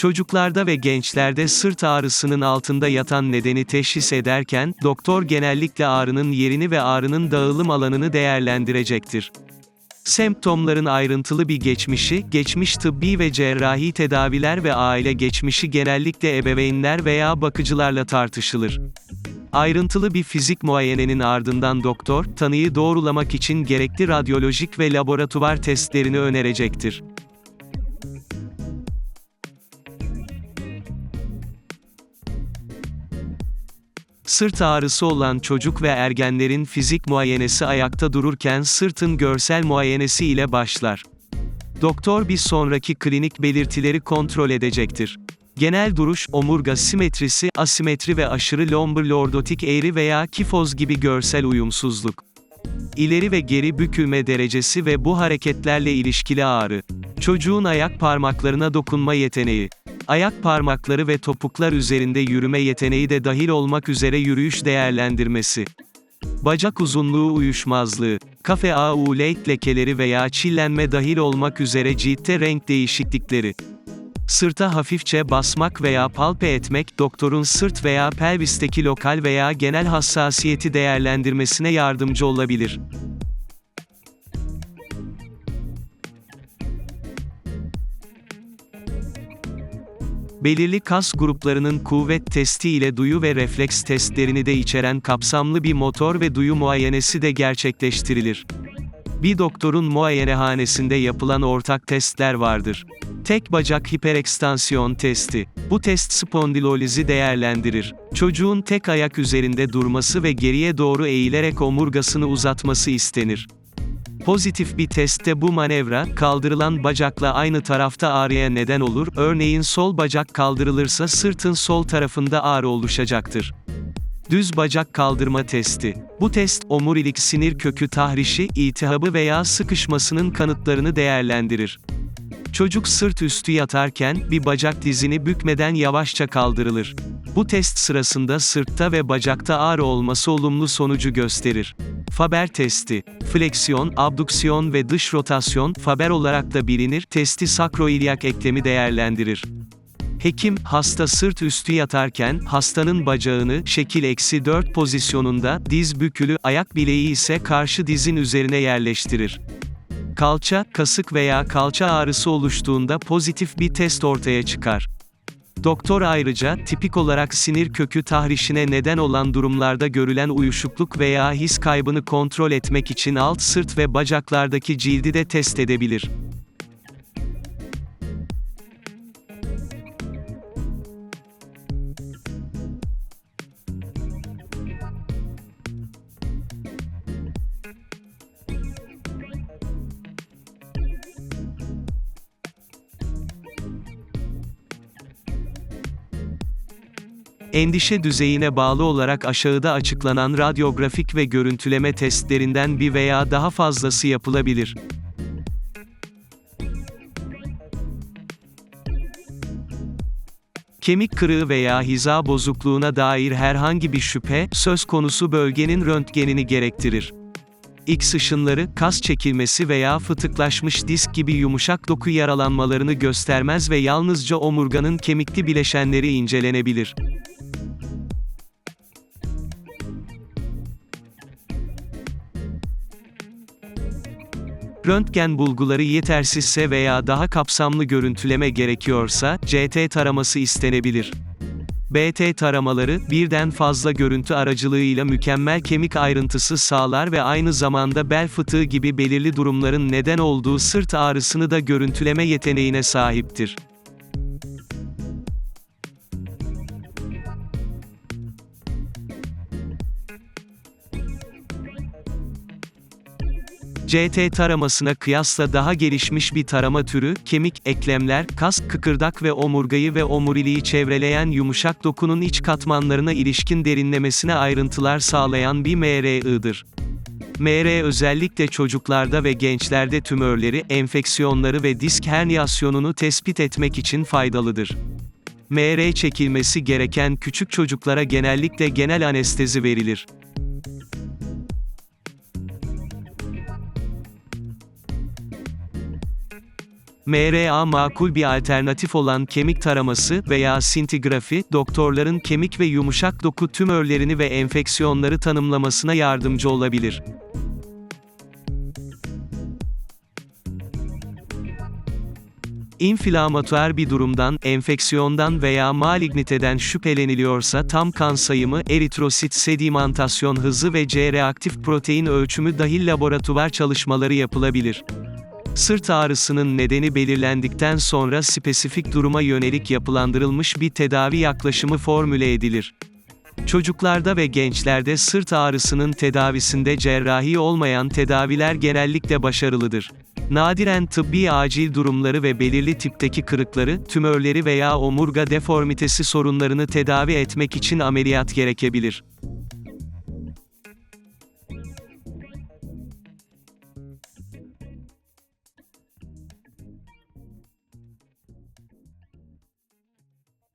Çocuklarda ve gençlerde sırt ağrısının altında yatan nedeni teşhis ederken, doktor genellikle ağrının yerini ve ağrının dağılım alanını değerlendirecektir. Semptomların ayrıntılı bir geçmişi, geçmiş tıbbi ve cerrahi tedaviler ve aile geçmişi genellikle ebeveynler veya bakıcılarla tartışılır. Ayrıntılı bir fizik muayenenin ardından doktor, tanıyı doğrulamak için gerekli radyolojik ve laboratuvar testlerini önerecektir. Sırt ağrısı olan çocuk ve ergenlerin fizik muayenesi ayakta dururken sırtın görsel muayenesi ile başlar. Doktor bir sonraki klinik belirtileri kontrol edecektir. Genel duruş, omurga simetrisi, asimetri ve aşırı lombar lordotik eğri veya kifoz gibi görsel uyumsuzluk. İleri ve geri bükülme derecesi ve bu hareketlerle ilişkili ağrı. Çocuğun ayak parmaklarına dokunma yeteneği. Ayak parmakları ve topuklar üzerinde yürüme yeteneği de dahil olmak üzere yürüyüş değerlendirmesi. Bacak uzunluğu uyuşmazlığı, kafe AU lekeleri veya çillenme dahil olmak üzere ciltte renk değişiklikleri. Sırta hafifçe basmak veya palpe etmek, doktorun sırt veya pelvisteki lokal veya genel hassasiyeti değerlendirmesine yardımcı olabilir. Belirli kas gruplarının kuvvet testi ile duyu ve refleks testlerini de içeren kapsamlı bir motor ve duyu muayenesi de gerçekleştirilir. Bir doktorun muayenehanesinde yapılan ortak testler vardır. Tek bacak hiperekstansiyon testi. Bu test spondilolizi değerlendirir. Çocuğun tek ayak üzerinde durması ve geriye doğru eğilerek omurgasını uzatması istenir. Pozitif bir testte bu manevra, kaldırılan bacakla aynı tarafta ağrıya neden olur, örneğin sol bacak kaldırılırsa sırtın sol tarafında ağrı oluşacaktır. Düz bacak kaldırma testi. Bu test, omurilik sinir kökü tahrişi, iltihabı veya sıkışmasının kanıtlarını değerlendirir. Çocuk sırt üstü yatarken, bir bacak dizini bükmeden yavaşça kaldırılır. Bu test sırasında sırtta ve bacakta ağrı olması olumlu sonucu gösterir. Faber testi. Fleksiyon, abduksiyon ve dış rotasyon, Faber olarak da bilinir, testi sakroilyak eklemi değerlendirir. Hekim, hasta sırt üstü yatarken, hastanın bacağını, şekil eksi 4 pozisyonunda, diz bükülü, ayak bileği ise karşı dizin üzerine yerleştirir. Kalça, kasık veya kalça ağrısı oluştuğunda pozitif bir test ortaya çıkar. Doktor ayrıca, tipik olarak sinir kökü tahrişine neden olan durumlarda görülen uyuşukluk veya his kaybını kontrol etmek için alt sırt ve bacaklardaki cildi de test edebilir. Endişe düzeyine bağlı olarak aşağıda açıklanan radyografik ve görüntüleme testlerinden bir veya daha fazlası yapılabilir. Kemik kırığı veya hiza bozukluğuna dair herhangi bir şüphe, söz konusu bölgenin röntgenini gerektirir. X ışınları, kas çekilmesi veya fıtıklaşmış disk gibi yumuşak doku yaralanmalarını göstermez ve yalnızca omurganın kemikli bileşenleri incelenebilir. Röntgen bulguları yetersizse veya daha kapsamlı görüntüleme gerekiyorsa, CT taraması istenebilir. BT taramaları, birden fazla görüntü aracılığıyla mükemmel kemik ayrıntısı sağlar ve aynı zamanda bel fıtığı gibi belirli durumların neden olduğu sırt ağrısını da görüntüleme yeteneğine sahiptir. CT taramasına kıyasla daha gelişmiş bir tarama türü, kemik, eklemler, kas, kıkırdak ve omurgayı ve omuriliği çevreleyen yumuşak dokunun iç katmanlarına ilişkin derinlemesine ayrıntılar sağlayan bir MRI'dir. MR özellikle çocuklarda ve gençlerde tümörleri, enfeksiyonları ve disk herniyasyonunu tespit etmek için faydalıdır. MR çekilmesi gereken küçük çocuklara genellikle genel anestezi verilir. MRA makul bir alternatif olan kemik taraması veya sintigrafi, doktorların kemik ve yumuşak doku tümörlerini ve enfeksiyonları tanımlamasına yardımcı olabilir. İnflamatuar bir durumdan, enfeksiyondan veya maligniteden şüpheleniliyorsa tam kan sayımı, eritrosit sedimentasyon hızı ve C-reaktif protein ölçümü dahil laboratuvar çalışmaları yapılabilir. Sırt ağrısının nedeni belirlendikten sonra spesifik duruma yönelik yapılandırılmış bir tedavi yaklaşımı formüle edilir. Çocuklarda ve gençlerde sırt ağrısının tedavisinde cerrahi olmayan tedaviler genellikle başarılıdır. Nadiren tıbbi acil durumları ve belirli tipteki kırıkları, tümörleri veya omurga deformitesi sorunlarını tedavi etmek için ameliyat gerekebilir.